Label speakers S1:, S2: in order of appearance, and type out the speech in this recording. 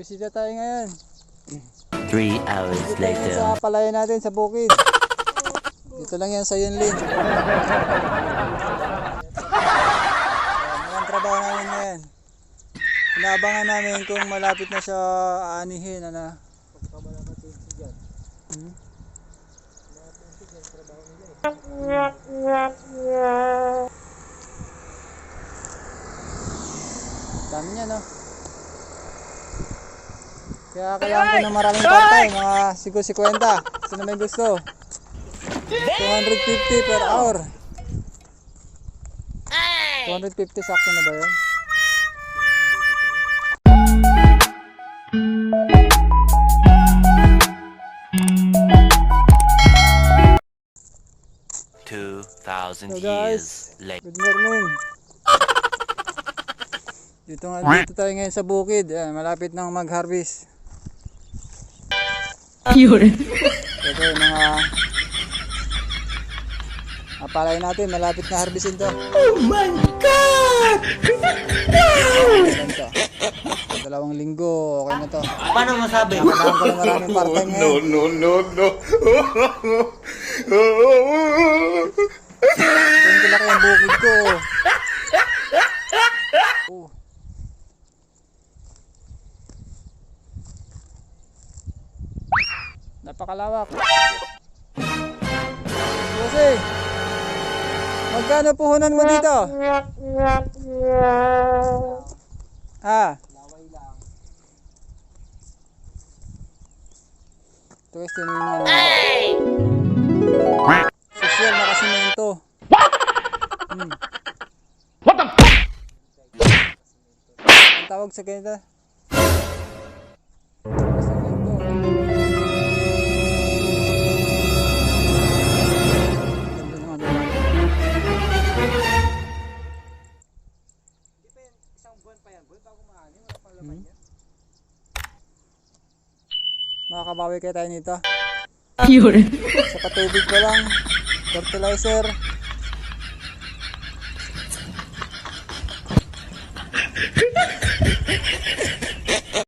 S1: Bisita tayo ngayon.
S2: Three hours
S1: Dito lang yan
S2: later.
S1: sa palayan natin sa bukid. Dito lang yan sa Yunlin. Yan ang trabaho namin ngayon. Inaabangan namin kung malapit na siya aanihin. Ano? Hmm? Dami niya, no? Kaya kailangan ko ng maraming part-time, mga sigo 50. Sino may gusto? 250 per hour. 250 sakto na ba yun?
S2: Two thousand
S1: So,
S2: years
S1: guys,
S2: later.
S1: Good morning. Dito nga dito tayo ngayon sa bukid. Ayan, malapit nang mag-harvest.
S3: Yun.
S1: Ito yung mga mga palay natin. Malapit na harvestin to. Oh my God! Ganito. Dalawang linggo, okay na to.
S2: Paano masabi?
S1: Kailangan ko ng maraming part-time ngayon.
S4: no, no, no.
S1: Ganito laki ang bukid ko. Oh. Napakalawak. Jose, magkano puhunan mo dito? Ah. Ito guys, tininan Social na kasimento. Hmm. Ang tawag sa ganito? pa yan, boy, bago mahani, wala pang. Makakabawi kayo tayo nito.
S3: Ah, Pure.
S1: Sa patubig ko lang, fertilizer.